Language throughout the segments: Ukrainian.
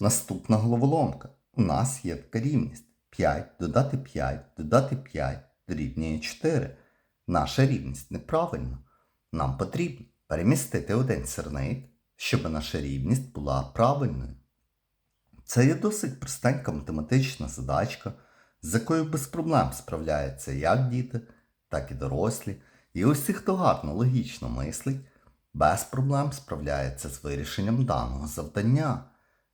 Наступна головоломка. У нас є така рівність. 5 додати 5 додати 5 дорівнює 4. Наша рівність неправильна. Нам потрібно перемістити один сірник, щоб наша рівність була правильною. Це є досить простенька математична задачка, з якою без проблем справляються як діти, так і дорослі. І усі, хто гарно логічно мислить, без проблем справляється з вирішенням даного завдання.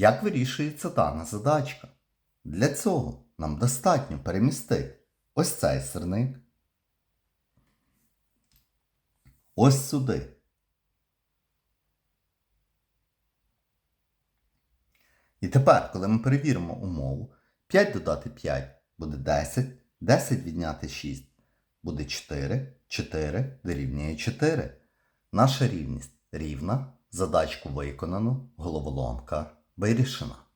Як вирішується дана задачка? Для цього нам достатньо перемістити ось цей сирник, ось сюди. І тепер, коли ми перевіримо умову, 5 додати 5 буде 10, 10 відняти 6 буде 4, 4 дорівнює 4. Наша рівність рівна, задачку виконано, головоломка 为了什么